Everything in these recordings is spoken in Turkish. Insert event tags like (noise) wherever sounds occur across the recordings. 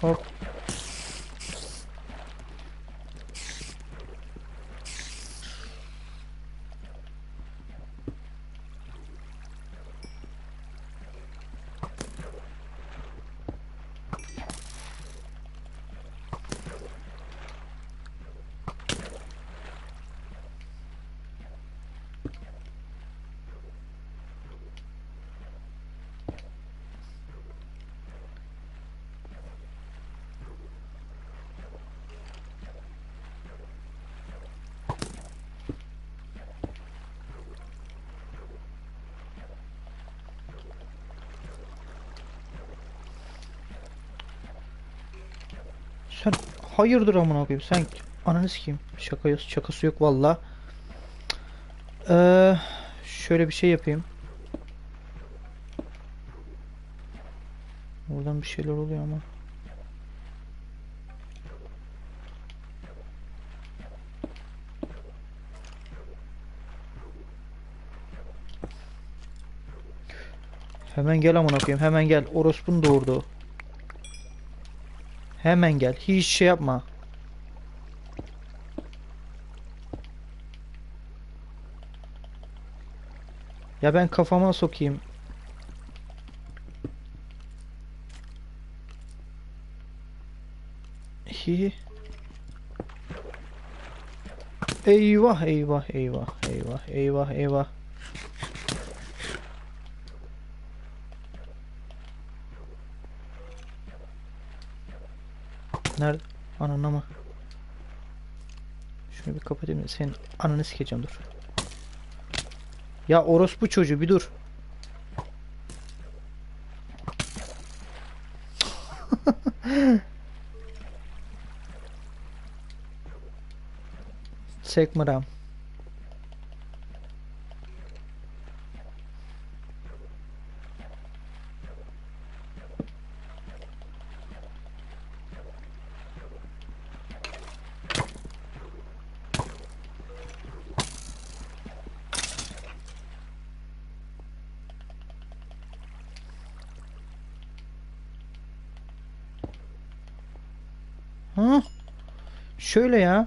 Hop. Sen hayırdır amına koyayım sen ananı sikeyim. Şaka şakası yok valla. Ee, şöyle bir şey yapayım. Oradan bir şeyler oluyor ama. Hemen gel amına koyayım. Hemen gel. Orospun doğurdu. Hemen gel. Hiç şey yapma. Ya ben kafama sokayım. Hi. Eyvah eyvah eyvah eyvah eyvah eyvah. Nerede? Ananı mı? Şunu bir kapatayım da senin ananı sikeceğim dur. Ya orospu çocuğu bir dur. (laughs) Sekmıram. Ha? Şöyle ya.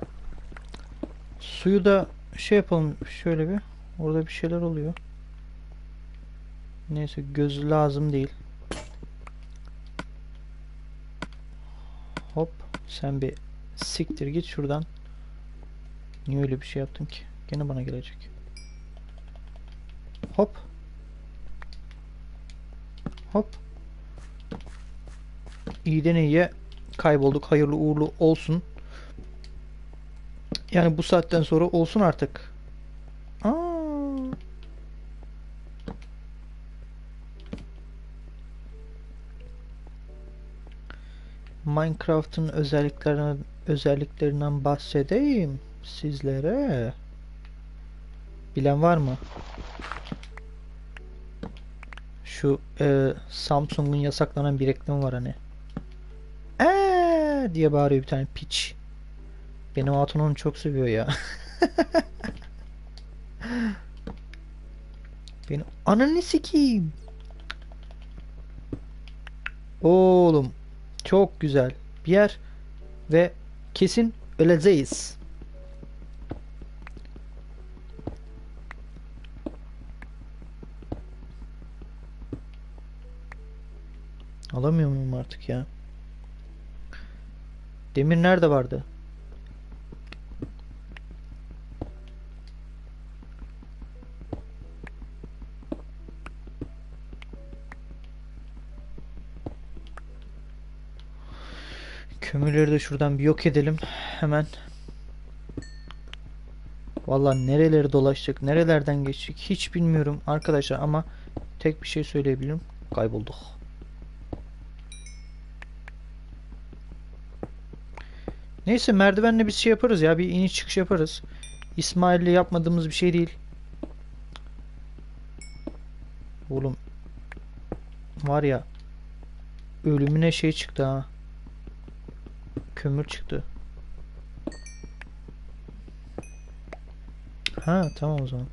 Suyu da şey yapalım şöyle bir. Orada bir şeyler oluyor. Neyse göz lazım değil. Hop sen bir siktir git şuradan. Niye öyle bir şey yaptın ki? Gene bana gelecek. Hop. Hop. İyiden iyiye kaybolduk. Hayırlı uğurlu olsun. Yani bu saatten sonra olsun artık. Aa. Minecraft'ın özelliklerinden özelliklerinden bahsedeyim sizlere. Bilen var mı? Şu e, Samsung'un yasaklanan bir reklamı var hani. Diye bağırıyor bir tane piç. Benim hatun onu çok seviyor ya. (laughs) Benim ananı sikeyim. Oğlum çok güzel bir yer ve kesin öleceğiz. Alamıyor muyum artık ya? Demir nerede vardı? Kömürleri de şuradan bir yok edelim. Hemen. Vallahi nereleri dolaştık, nerelerden geçtik hiç bilmiyorum arkadaşlar ama tek bir şey söyleyebilirim. Kaybolduk. Neyse merdivenle biz şey yaparız ya bir iniş çıkış yaparız. İsmail'le yapmadığımız bir şey değil. Oğlum var ya ölümüne şey çıktı ha. Kömür çıktı. Ha tamam o zaman.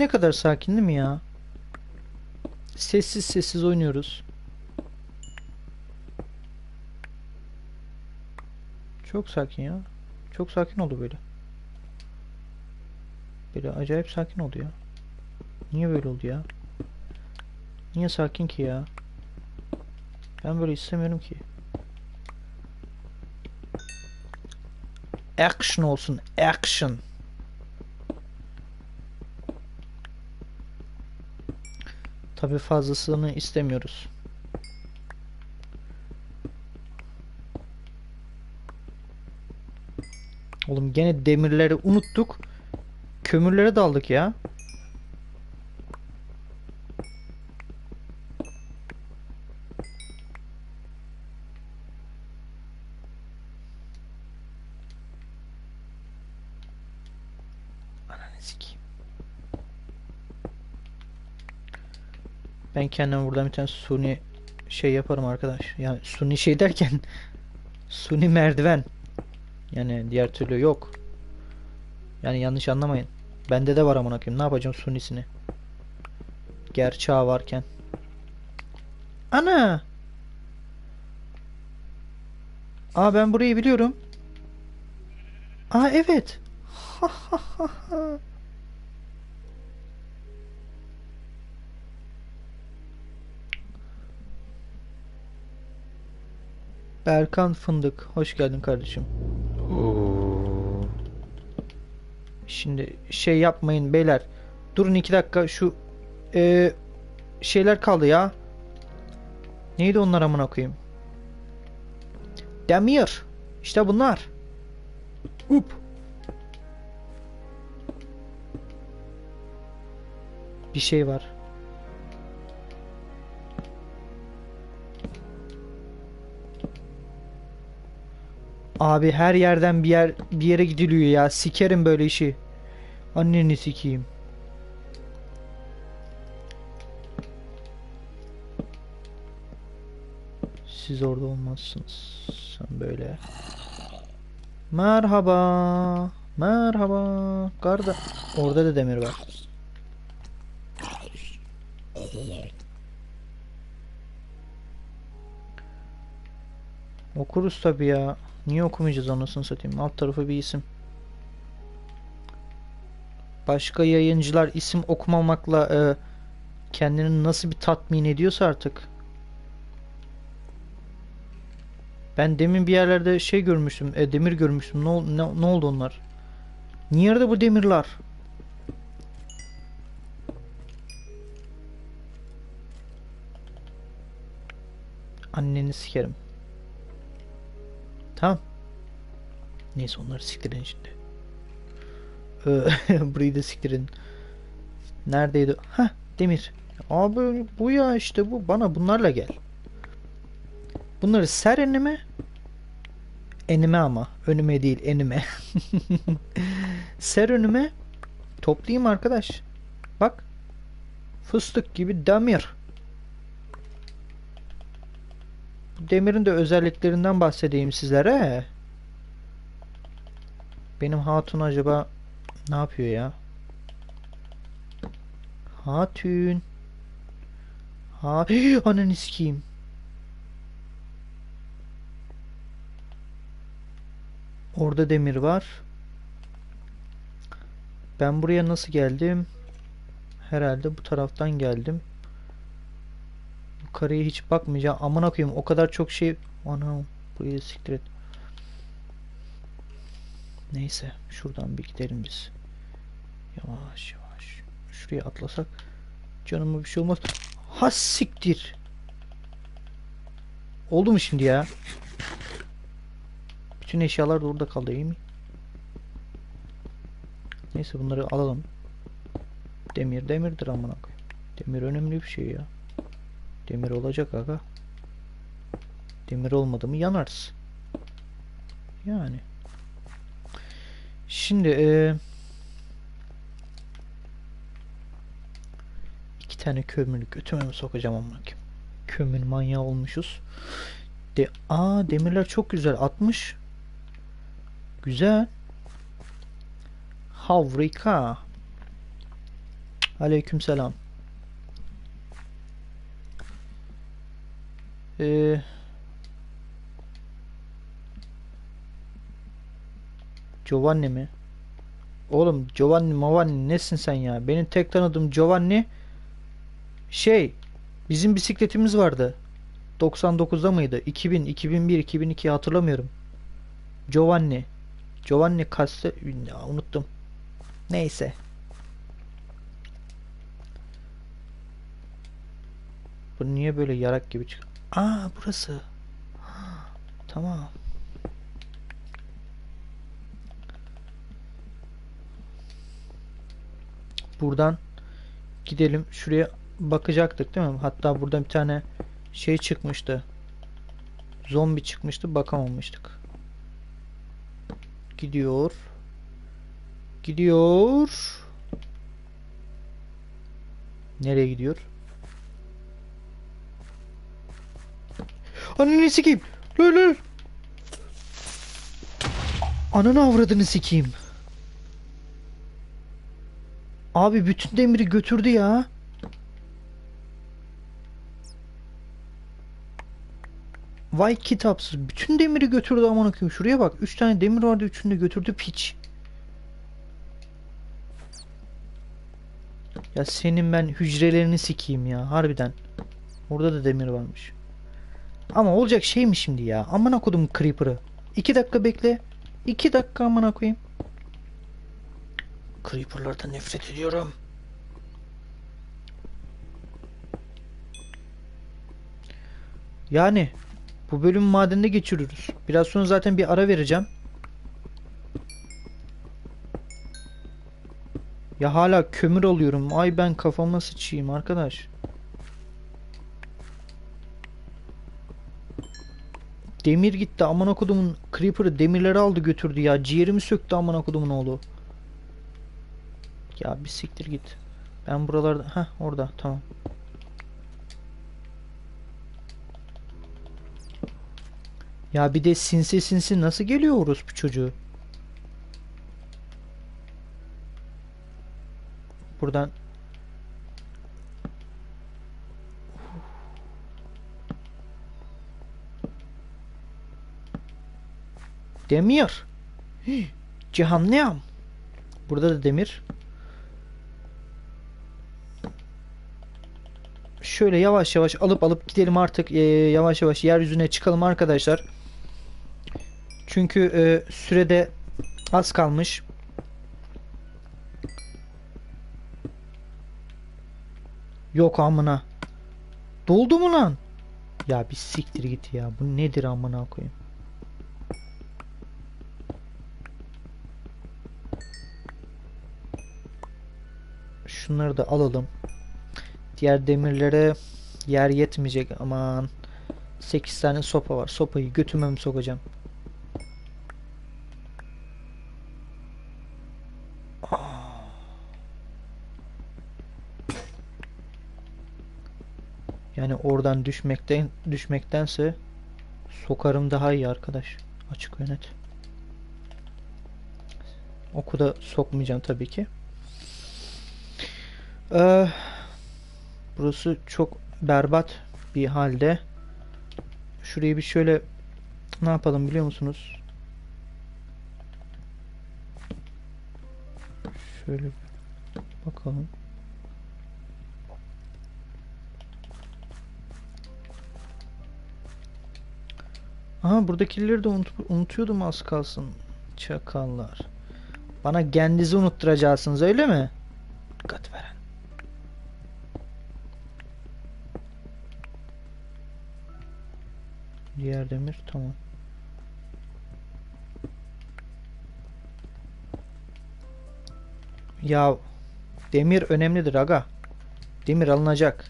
Ne kadar sakin değil mi ya? Sessiz sessiz oynuyoruz. Çok sakin ya. Çok sakin oldu böyle. Böyle acayip sakin oldu ya. Niye böyle oldu ya? Niye sakin ki ya? Ben böyle istemiyorum ki. Action olsun. Action. Tabii fazlasını istemiyoruz. Oğlum gene demirleri unuttuk. Kömürlere daldık ya. Ananı sikeyim. Ben kendim buradan bir tane suni şey yaparım arkadaş. Yani suni şey derken suni merdiven. Yani diğer türlü yok. Yani yanlış anlamayın. Bende de var amına koyayım. Ne yapacağım sunisini? Gerçeği varken. Ana! Aa ben burayı biliyorum. Aa evet. Berkan Fındık. Hoş geldin kardeşim. Şimdi şey yapmayın beyler. Durun iki dakika şu e, şeyler kaldı ya. Neydi onlar amına koyayım? Demir. İşte bunlar. Up. Bir şey var. Abi her yerden bir yer bir yere gidiliyor ya. Sikerim böyle işi. Anneni sikeyim. Siz orada olmazsınız. Sen böyle. Merhaba. Merhaba. Garda. Orada da demir var. Okuruz tabi ya. Niye okumayacağız anasını satayım? Alt tarafı bir isim. Başka yayıncılar isim okumamakla e, kendini nasıl bir tatmin ediyorsa artık. Ben demin bir yerlerde şey görmüştüm. E, demir görmüştüm. Ne, ne, ne oldu onlar? Nerede bu demirler? Anneni sikerim. Tamam. Neyse onları siktirin şimdi. Ee, (laughs) Burayı da siktirin. Neredeydi? Ha demir. Abi bu ya işte bu. Bana bunlarla gel. Bunları ser enime. Enime ama. Önüme değil enime. (laughs) ser önüme. Toplayayım arkadaş. Bak. Fıstık gibi demir. Bu demirin de özelliklerinden bahsedeyim sizlere. Benim hatun acaba ne yapıyor ya? Hatun. Ha (laughs) Ananı sikeyim. Orada demir var. Ben buraya nasıl geldim? Herhalde bu taraftan geldim. Yukarıya hiç bakmayacağım. Amına koyayım o kadar çok şey. Ana burayı siktir et. Neyse şuradan bir gidelim biz. Yavaş yavaş. Şuraya atlasak canıma bir şey olmaz. Ha siktir. Oldu mu şimdi ya? Bütün eşyalar da orada kaldı iyi mi? Neyse bunları alalım. Demir demirdir amına koyayım. Demir önemli bir şey ya. Demir olacak aga. Demir olmadı mı yanarız. Yani. Şimdi e, iki tane kömürü götüme sokacağım amına. Kömür manyağı olmuşuz. De Aa demirler çok güzel. 60. Güzel. Harika. Aleykümselam. Ee, Giovanni mi? Oğlum Giovanni Movanni nesin sen ya? Benim tek tanıdığım Giovanni şey bizim bisikletimiz vardı. 99'da mıydı? 2000, 2001, 2002 hatırlamıyorum. Giovanni. Giovanni Caste Ya, unuttum. Neyse. Bu niye böyle yarak gibi çık? Aa burası. Tamam. Buradan gidelim. Şuraya bakacaktık değil mi? Hatta burada bir tane şey çıkmıştı. Zombi çıkmıştı. Bakamamıştık. Gidiyor. Gidiyor. Nereye gidiyor? Ananı sikeyim. Lol lol. Ananı avradını sikeyim. Abi bütün demiri götürdü ya. Vay kitapsız. Bütün demiri götürdü aman koyayım. Şuraya bak. 3 tane demir vardı. Üçünü de götürdü piç. Ya senin ben hücrelerini sikeyim ya. Harbiden. Orada da demir varmış. Ama olacak şey mi şimdi ya? Amına kodum Creeper'ı. 2 dakika bekle. 2 dakika amına koyayım. Creeper'lardan nefret ediyorum. Yani bu bölüm madende geçiriyoruz. Biraz sonra zaten bir ara vereceğim. Ya hala kömür alıyorum. Ay ben kafama sıçayım arkadaş. Demir gitti amına kodumun creeper'ı demirleri aldı götürdü ya. Ciğerimi söktü amına kodumun oğlu. Ya bir siktir git. Ben buralarda ha orada tamam. Ya bir de sinsi sinsi nasıl geliyor orospu çocuğu? Buradan Demir. Cehennem. Burada da demir. Şöyle yavaş yavaş alıp alıp gidelim artık. Ee, yavaş yavaş yeryüzüne çıkalım arkadaşlar. Çünkü e, sürede az kalmış. Yok amına. Doldu mu lan? Ya bir siktir git ya. Bu nedir amına koyayım? Şunları da alalım. Diğer demirlere yer yetmeyecek. Aman. 8 tane sopa var. Sopayı götüme mi sokacağım? Yani oradan düşmekten düşmektense sokarım daha iyi arkadaş. Açık ve net. Oku da sokmayacağım tabii ki. Ee, burası çok berbat bir halde. Şurayı bir şöyle ne yapalım biliyor musunuz? Şöyle bakalım. Aha buradakileri de unut- unutuyordum az kalsın. Çakallar. Bana kendinizi unutturacaksınız öyle mi? Diğer demir tamam. Ya demir önemlidir aga. Demir alınacak.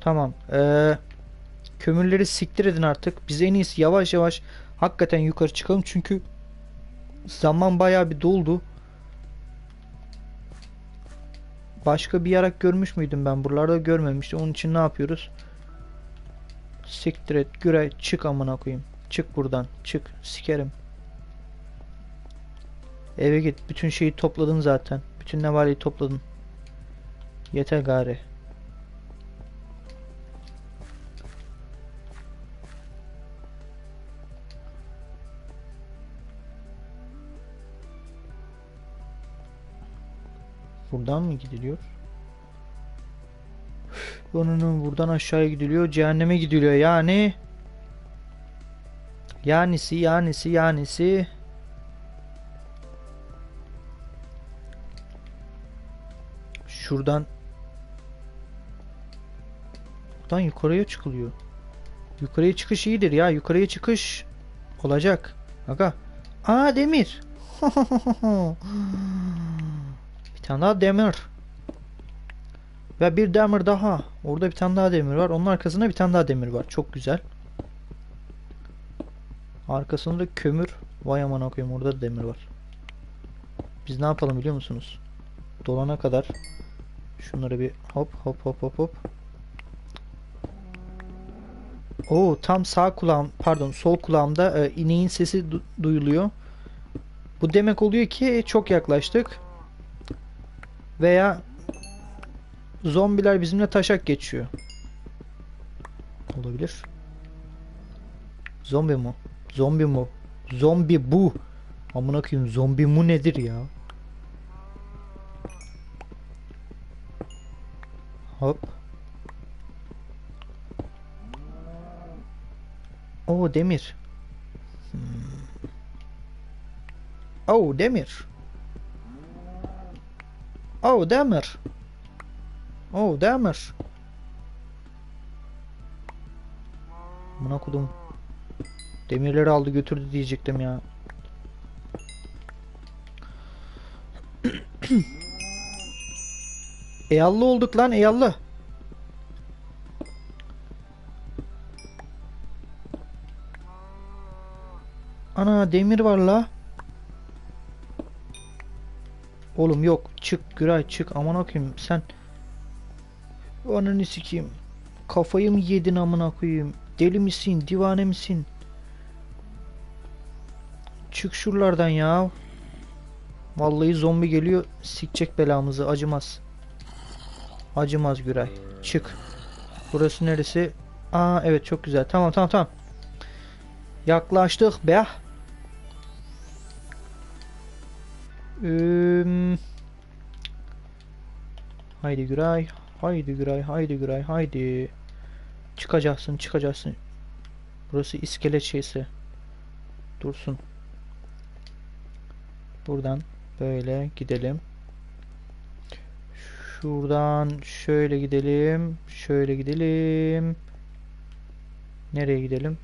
Tamam. Ee, kömürleri siktir edin artık. Biz en iyisi yavaş yavaş hakikaten yukarı çıkalım çünkü zaman bayağı bir doldu. Başka bir yarak görmüş müydüm ben? Buralarda görmemiştim. Onun için ne yapıyoruz? Siktir et. Güre çık amına koyayım. Çık buradan. Çık. Sikerim. Eve git. Bütün şeyi topladın zaten. Bütün nevaleyi topladın. Yeter gari. Buradan mı gidiliyor? Onun buradan aşağıya gidiliyor. Cehenneme gidiliyor yani. Yanisi yanisi yanisi. Şuradan Buradan yukarıya çıkılıyor. Yukarıya çıkış iyidir ya. Yukarıya çıkış olacak. Aga. Aa demir. (laughs) bir tane daha demir. Ve bir demir daha. Orada bir tane daha demir var. Onun arkasında bir tane daha demir var. Çok güzel. Arkasında kömür. Vay aman koyayım orada da demir var. Biz ne yapalım biliyor musunuz? Dolana kadar şunları bir hop hop hop hop hop. Oo tam sağ kulağım pardon sol kulağımda e, ineğin sesi du- duyuluyor. Bu demek oluyor ki çok yaklaştık. Veya zombiler bizimle taşak geçiyor. Olabilir. Zombi mu? Zombi mu? Zombi bu. Amına koyayım zombi mu nedir ya? Hop. Oo demir. Hmm. Oo demir. Oo demir. Oo demir. Buna kodum. Demirleri aldı götürdü diyecektim ya. (coughs) Eyallı olduk lan eyallı. Ana demir var la. Oğlum yok çık Güray çık aman okuyayım sen. Ananı sikeyim. Kafayı mı yedin amına koyayım? Deli misin? Divane misin? Çık şuralardan ya. Vallahi zombi geliyor. Sikecek belamızı. Acımaz. Acımaz Güray. Çık. Burası neresi? Aa evet çok güzel. Tamam tamam tamam. Yaklaştık be. Üm... Haydi Güray. Haydi Güray. Haydi Güray. Haydi. Çıkacaksın çıkacaksın. Burası iskelet şeysi. Dursun. Buradan böyle gidelim. Şuradan şöyle gidelim. Şöyle gidelim. Nereye gidelim?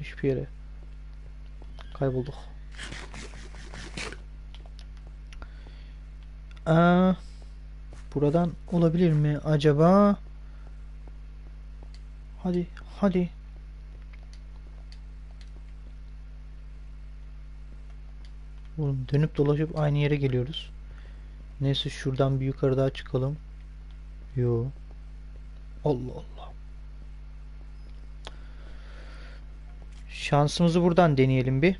Hiçbir yere. Kaybolduk. Aa, buradan olabilir mi acaba? Hadi, hadi. Oğlum dönüp dolaşıp aynı yere geliyoruz. Neyse şuradan bir yukarı daha çıkalım. Yo. Allah Allah. Şansımızı buradan deneyelim bir.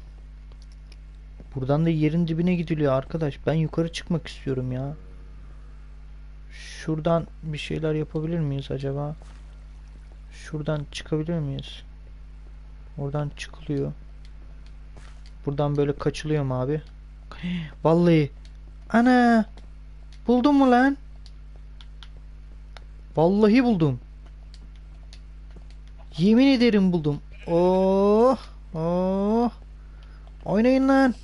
Buradan da yerin dibine gidiliyor arkadaş. Ben yukarı çıkmak istiyorum ya. Şuradan bir şeyler yapabilir miyiz acaba? Şuradan çıkabilir miyiz? Oradan çıkılıyor. Buradan böyle kaçılıyor mu abi? (gasps) Vallahi. Ana. Buldun mu lan? Vallahi buldum. Yemin ederim buldum. Oh. Oh. Oynayın lan.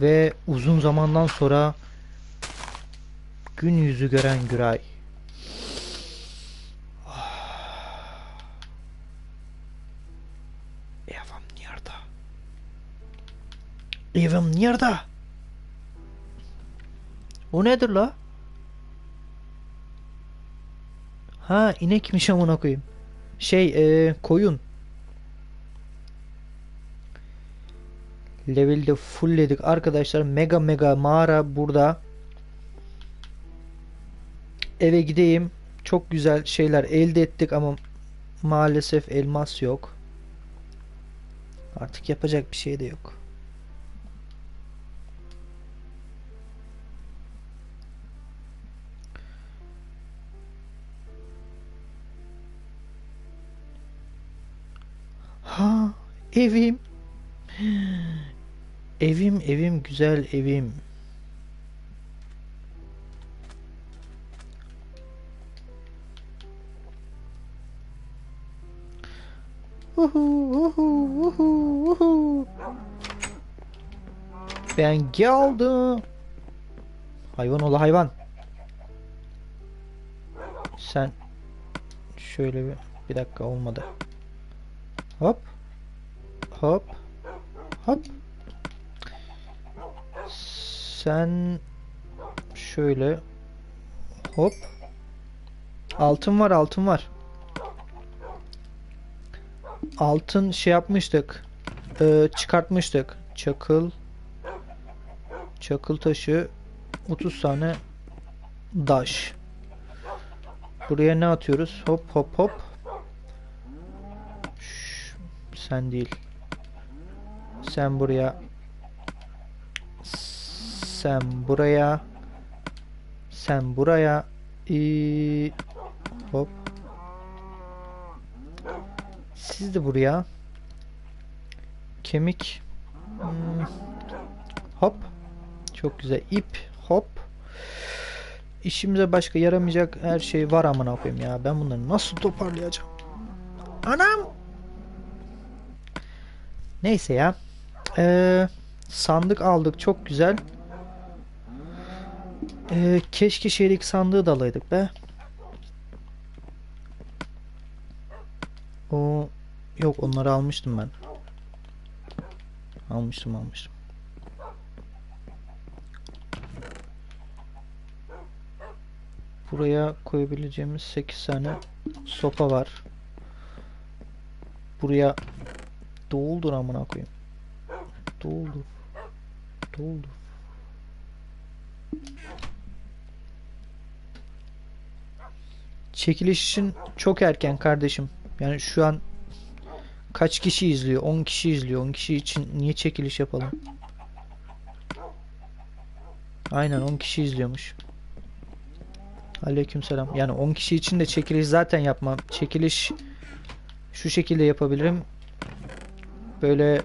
Ve uzun zamandan sonra gün yüzü gören Güray. Evim nerede? Evim nerede? O nedir la? Ha inekmiş amına koyayım. Şey e, koyun. Levelde fullledik arkadaşlar. Mega mega mağara burada. Eve gideyim. Çok güzel şeyler elde ettik ama maalesef elmas yok. Artık yapacak bir şey de yok. Ha, evim. Evim, evim, güzel evim. Uhu, uhu, uhu, uhu. Ben geldim. Hayvan ola hayvan. Sen şöyle bir bir dakika olmadı. Hop. Hop. Hop. Sen şöyle hop. Altın var, altın var. Altın şey yapmıştık. Ee, çıkartmıştık. Çakıl çakıl taşı 30 tane daş. Buraya ne atıyoruz? Hop hop hop. Şş, sen değil. Sen buraya. Sen buraya. Sen buraya. Ee, hop. Siz de buraya. Kemik. Hmm, Hop. Çok güzel. İp. Hop. İşimize başka yaramayacak her şey var amına koyayım ya. Ben bunları nasıl toparlayacağım? Anam. Neyse ya. Ee, sandık aldık. Çok güzel. Ee, keşke şeylik sandığı da alaydık be. O yok onları almıştım ben. Almıştım almıştım. Buraya koyabileceğimiz 8 tane sopa var. Buraya doldur amına koyayım. Doldur. Doldur. Çekiliş için çok erken kardeşim. Yani şu an kaç kişi izliyor? 10 kişi izliyor. 10 kişi için niye çekiliş yapalım? Aynen 10 kişi izliyormuş. Aleykümselam. Yani 10 kişi için de çekiliş zaten yapmam. Çekiliş şu şekilde yapabilirim. Böyle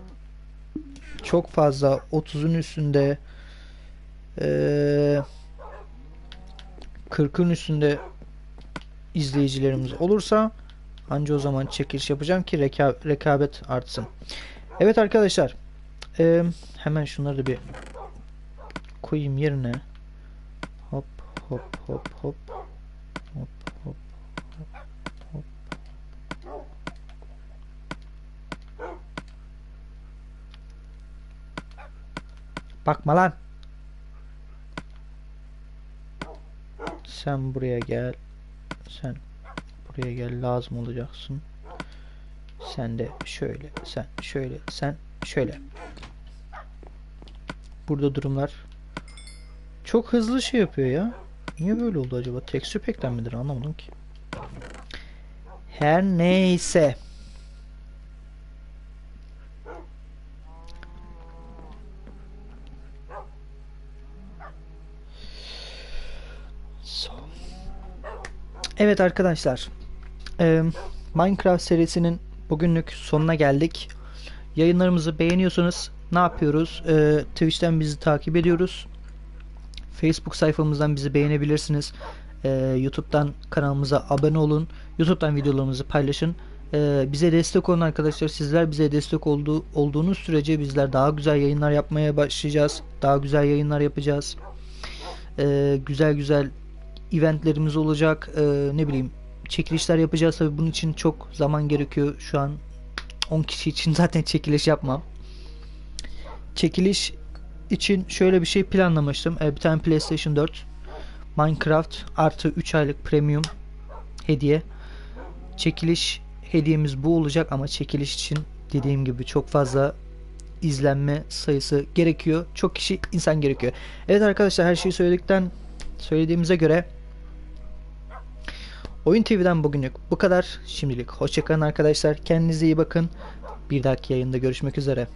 çok fazla 30'un üstünde eee 40'ın üstünde izleyicilerimiz olursa anca o zaman çekiliş yapacağım ki reka- rekabet artsın. Evet arkadaşlar eee, hemen şunları da bir koyayım yerine. Hop hop hop hop hop hop hop. Bakma lan. Sen buraya gel. Sen buraya gel lazım olacaksın. Sen de şöyle, sen şöyle, sen şöyle. Burada durumlar çok hızlı şey yapıyor ya. Niye böyle oldu acaba? Texture pack'ten midir anlamadım ki. Her neyse. Evet arkadaşlar. Eee, Minecraft serisinin bugünlük sonuna geldik. Yayınlarımızı beğeniyorsanız ne yapıyoruz? Eee, Twitch'ten bizi takip ediyoruz. Facebook sayfamızdan bizi beğenebilirsiniz. Eee, YouTube'dan kanalımıza abone olun. YouTube'dan videolarımızı paylaşın. Bize destek olun arkadaşlar. Sizler bize destek olduğu, olduğunuz sürece bizler daha güzel yayınlar yapmaya başlayacağız. Daha güzel yayınlar yapacağız. Güzel güzel eventlerimiz olacak. Eee, ne bileyim çekilişler yapacağız. Tabii bunun için çok zaman gerekiyor. Şu an 10 kişi için (laughs) zaten çekiliş yapmam. Çekiliş için şöyle bir şey planlamıştım. Ee, bir tane PlayStation 4, Minecraft artı 3 aylık premium hediye. Çekiliş hediyemiz bu olacak ama çekiliş için dediğim gibi çok fazla izlenme sayısı gerekiyor. Çok kişi insan gerekiyor. Evet arkadaşlar her şeyi söyledikten söylediğimize göre Oyun TV'den bugünlük bu kadar. Şimdilik hoşçakalın arkadaşlar. Kendinize iyi bakın. Bir dahaki yayında görüşmek üzere.